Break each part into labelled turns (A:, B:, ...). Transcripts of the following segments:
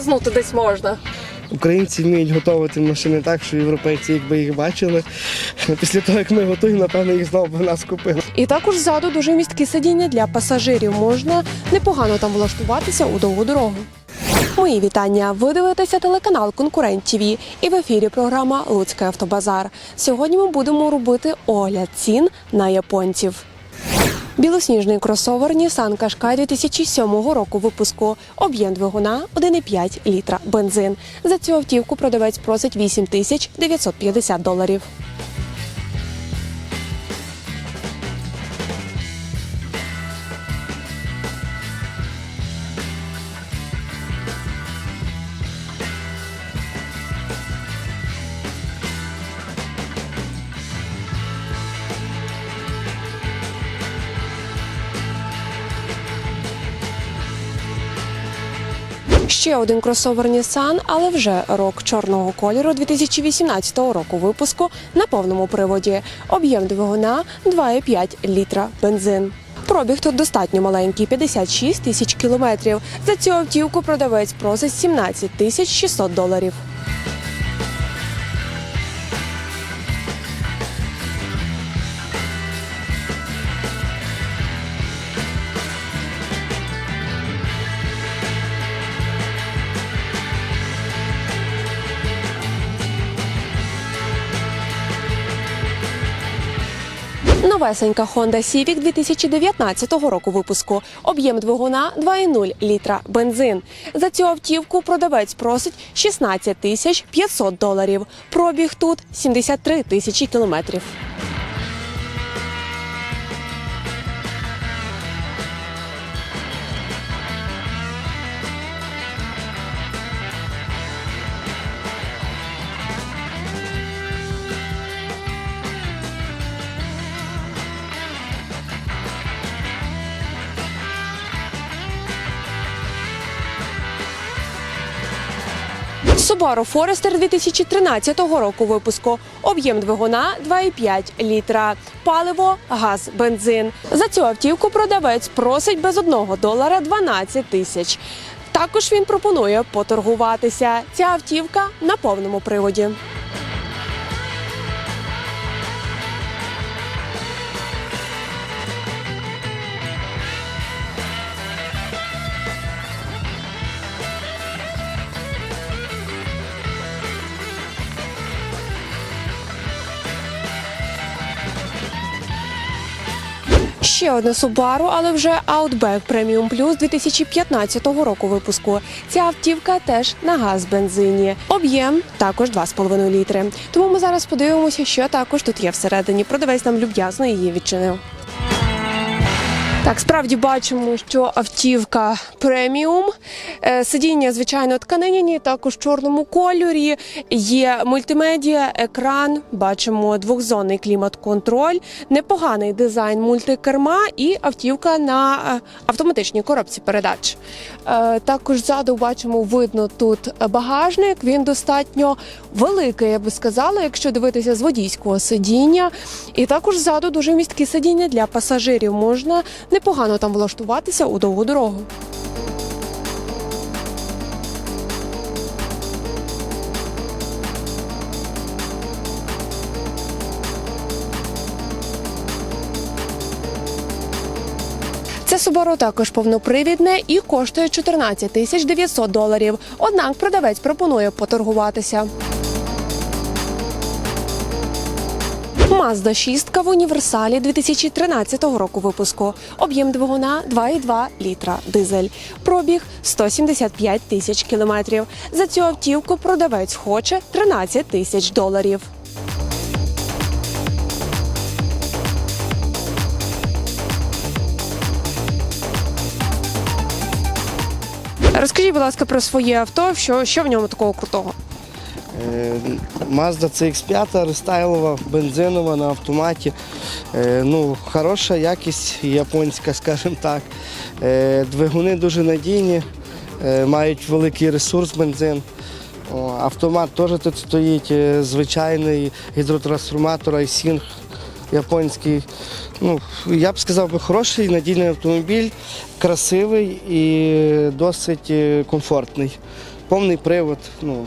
A: газнути десь можна.
B: Українці вміють готувати машини так, що європейці, якби їх бачили, після того, як ми готуємо, напевно, їх знову б нас купили.
A: І також ззаду дуже місткі сидіння для пасажирів. Можна непогано там влаштуватися у довгу дорогу. Мої вітання. Ви дивитеся телеканал Конкурент ТВ і в ефірі програма Луцький автобазар. Сьогодні ми будемо робити огляд цін на японців. Білосніжний кросовер Nissan Qashqai 2007 року випуску. Об'єм двигуна 1,5 літра бензин. За цю автівку продавець просить 8 тисяч 950 доларів. Ще один кросовер Nissan, але вже рок чорного кольору 2018 року випуску на повному приводі. Об'єм двигуна 2,5 літра бензин. Пробіг тут достатньо маленький 56 тисяч кілометрів. За цю автівку продавець просить 17 тисяч 600 доларів. Новесенька Honda Civic 2019 року випуску. Об'єм двигуна 2,0 літра бензин. За цю автівку продавець просить 16 тисяч 500 доларів. Пробіг тут 73 тисячі кілометрів. Subaru Forester 2013 року випуску. Об'єм двигуна 2,5 літра. Паливо, газ, бензин. За цю автівку продавець просить без одного долара 12 тисяч. Також він пропонує поторгуватися. Ця автівка на повному приводі. Одне Subaru, але вже Outback Premium Plus 2015 року випуску. Ця автівка теж на газ бензині. Об'єм також 2,5 літри. Тому ми зараз подивимося, що також тут є всередині. Продавець нам люб'язно її відчинив. Так, справді бачимо, що автівка преміум. Е, Сидіння, звичайно, тканиняні, також в чорному кольорі. Є мультимедіа, екран. Бачимо двохзонний клімат-контроль, непоганий дизайн мультикерма і автівка на е, автоматичній коробці передач. Е, Також ззаду бачимо, видно тут багажник. Він достатньо великий, я би сказала, якщо дивитися з водійського сидіння. І також ззаду дуже місткі сидіння для пасажирів. Можна непогано там влаштуватися у довгу дорогу. Це Subaru також повнопривідне і коштує 14 тисяч 900 доларів. Однак продавець пропонує поторгуватися. Mazda 6 в універсалі 2013 року випуску. Об'єм двигуна 2,2 літра дизель. Пробіг 175 тисяч кілометрів. За цю автівку продавець хоче 13 тисяч доларів. Розкажіть, будь ласка, про своє авто, що, що в ньому такого крутого?
B: Е, Mazda CX5 рестайлова, бензинова на автоматі. Е, Ну, хороша якість японська, скажімо так. Е, Двигуни дуже надійні, мають великий ресурс бензин. Автомат теж тут стоїть, звичайний гідротрансформатор iSync японський. Ну, я б сказав хороший, надійний автомобіль, красивий і досить комфортний. повний привод. Ну,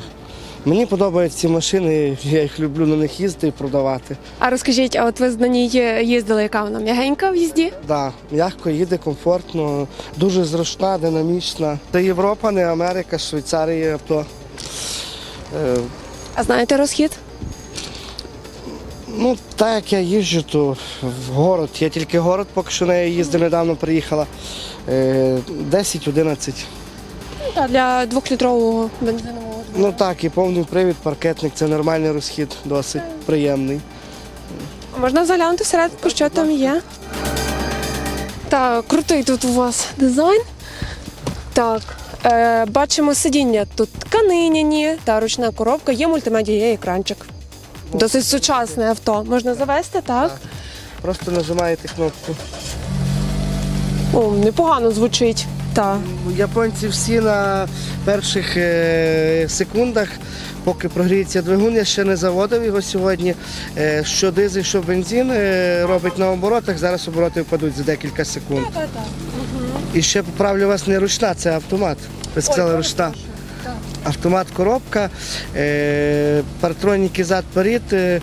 B: мені подобаються ці машини, я їх люблю на них їздити і продавати.
A: А розкажіть, а от ви на ній їздили, яка вона м'ягенька в їзді?
B: Да, м'яко їде, комфортно, дуже зручна, динамічна. Це Європа, не Америка, Швейцарія авто. Е,
A: А знаєте розхід?
B: Ну, так як я їжджу, то в город. Я тільки в город, поки що нею їздив, недавно приїхала. Е, 10-11.
A: Для двохлітрового бензинового.
B: Ну так, і повний привід, паркетник це нормальний розхід, досить приємний.
A: Можна заглянути всередину, що там є. Так, крутий тут у вас дизайн. Так, е, бачимо сидіння тут тканиняні та ручна коробка, є мультимедія, є екранчик. Досить сучасне авто. Можна завести, так?
B: Просто нажимаєте кнопку.
A: О, непогано звучить. Так.
B: Японці всі на перших е, секундах, поки прогріється двигун, я ще не заводив його сьогодні. Е, що дизель, що бензин е, робить на оборотах, зараз обороти впадуть за декілька секунд. І ще поправлю вас не ручна, це автомат. Ви сказали ручна. Автомат коробка, е, партроніки зад перед, е,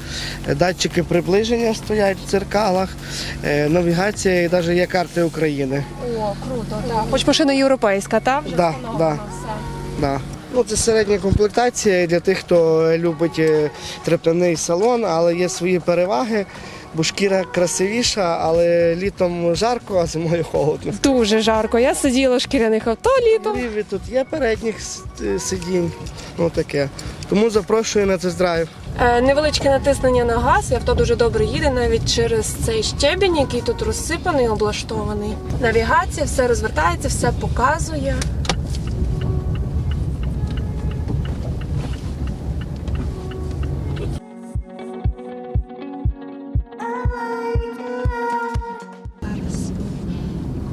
B: датчики приближення стоять в дзеркалах, е, навігація і навіть є карти України.
A: О, круто, так. Хоч машина європейська, так? Вже
B: Да,
A: встановлено
B: да.
A: все.
B: Да. Ну, це середня комплектація для тих, хто любить е, трепляний салон, але є свої переваги, бо шкіра красивіша, але літом жарко, а зимою холодно.
A: Дуже жарко. Я сиділа в шкіряних авто літом.
B: Ліві тут є передніх с- е, сидінь, ну таке. Тому запрошую на тест-драйв.
A: Е, Невеличке натиснення на газ, і авто дуже добре їде навіть через цей щебінь, який тут розсипаний, облаштований. Навігація, все розвертається, все показує.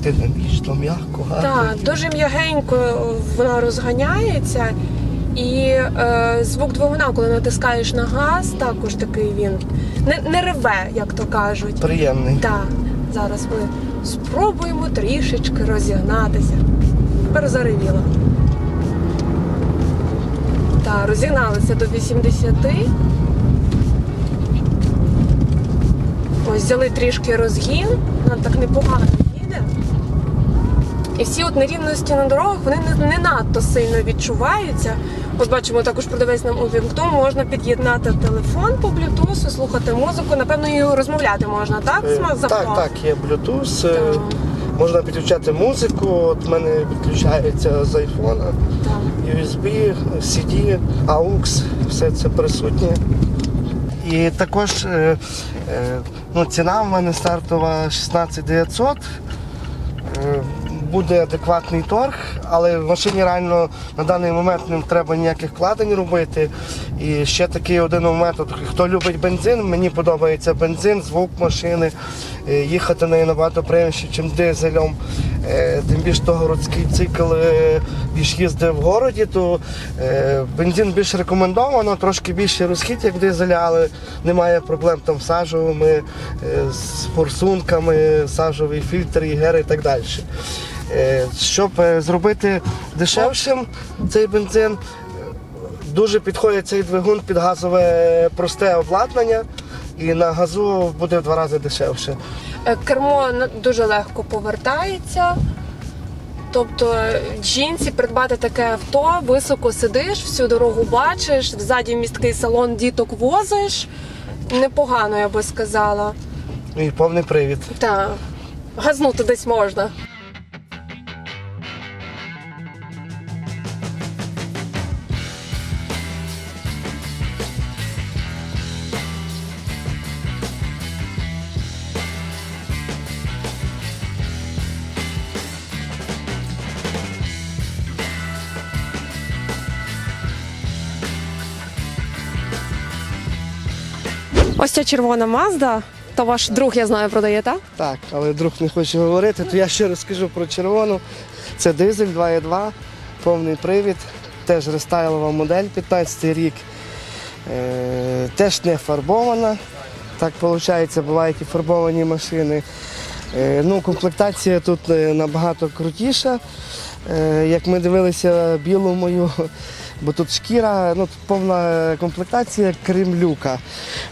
B: Динамічно, м'яко, гарно.
A: Так, дуже м'ягенько вона розганяється. І е, звук двигуна, коли натискаєш на газ, також такий він не, не реве, як то кажуть.
B: Приємний.
A: Так, зараз ми спробуємо трішечки розігнатися. Тепер заревіло. Так, розігналися до 80. Ось взяли трішки розгін, нам так непогано. І всі от нерівності на дорогах вони не, не надто сильно відчуваються. Ось бачимо, також продавець нам увімкнув, можна під'єднати телефон по блютусу, слухати музику. Напевно, і розмовляти можна, так?
B: Е, Так, так, є Bluetooth. е. Можна підключати музику. От в мене підключається з айфона. USB, CD, AUX, все це присутнє. І також е, е, ну, ціна в мене стартова 16 900. Е, Буде адекватний торг, але в машині реально на даний момент не треба ніяких вкладень робити. І ще такий один момент, от, хто любить бензин, мені подобається бензин, звук машини, е, їхати нею набагато приємніше, ніж дизелем. Е, Тим більше то городський цикл е, більш їздив в городі, то е, бензин більш рекомендовано, трошки більший розхід, як дизеля, але немає проблем там з сажовими, з форсунками, сажовий фільтр, ігери і так далі. Щоб зробити дешевшим цей бензин, дуже підходить цей двигун під газове просте обладнання, і на газу буде в два рази дешевше.
A: Е, Кермо дуже легко повертається. Тобто е, жінці придбати таке авто, високо сидиш, всю дорогу бачиш, взаді місткий салон діток возиш. Непогано, я би сказала.
B: Ну і повний привід.
A: Так. газнути десь можна. Ось ця червона Мазда, то ваш друг, я знаю, продає, так?
B: Так, але друг не хоче говорити, то я ще розкажу про червону. Це дизель 2.2, повний привід, теж рестайлова модель 15 рік. Е, теж не фарбована. Так виходить, бувають і фарбовані машини. Е, ну, комплектація тут е, набагато крутіша. Е, як ми дивилися білу мою бо тут шкіра, ну тут повна комплектація, крім люка.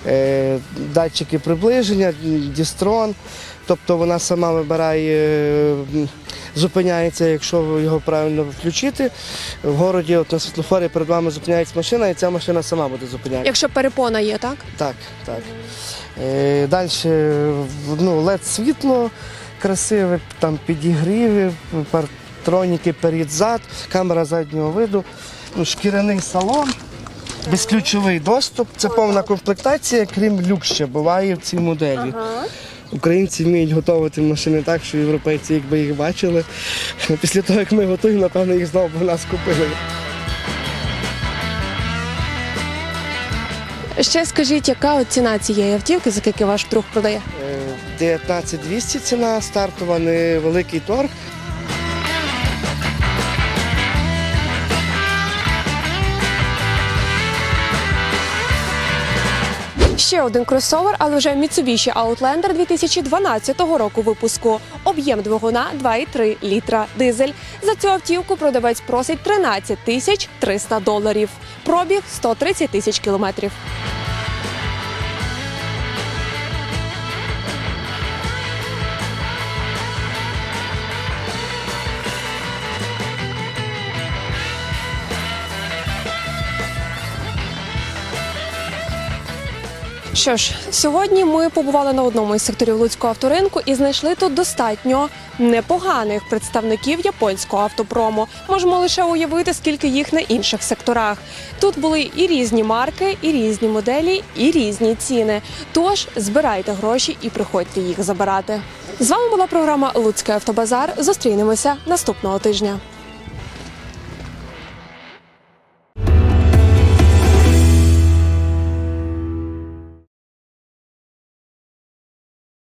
B: Е, датчики приближення, дістрон. Тобто вона сама вибирає, зупиняється, якщо його правильно включити. В городі от на світлофорі перед вами зупиняється машина, і ця машина сама буде зупинятися.
A: Якщо перепона є, так?
B: Так, так. Е, Далі ну, led світло красиве, там підігріви, партроніки перед-зад, камера заднього виду, шкіряний салон, безключовий доступ. Це повна комплектація, крім люк ще буває в цій моделі. Українці вміють готувати машини так, що європейці, якби їх бачили, після того, як ми готуємо, напевно, їх знову б у нас купили.
A: Ще скажіть, яка от ціна цієї автівки, за скільки ваш друг продає?
B: Е, 19200 ціна стартова, невеликий торг.
A: Ще один кросовер, але вже Mitsubishi Outlander 2012 року випуску. Об'єм двигуна 2,3 літра дизель. За цю автівку продавець просить 13 тисяч 300 доларів. Пробіг 130 тисяч кілометрів. Що ж, сьогодні ми побували на одному із секторів Луцького авторинку і знайшли тут достатньо непоганих представників японського автопрому. Можемо лише уявити, скільки їх на інших секторах. Тут були і різні марки, і різні моделі, і різні ціни. Тож збирайте гроші і приходьте їх забирати. З вами була програма Луцький автобазар. Зустрінемося наступного тижня.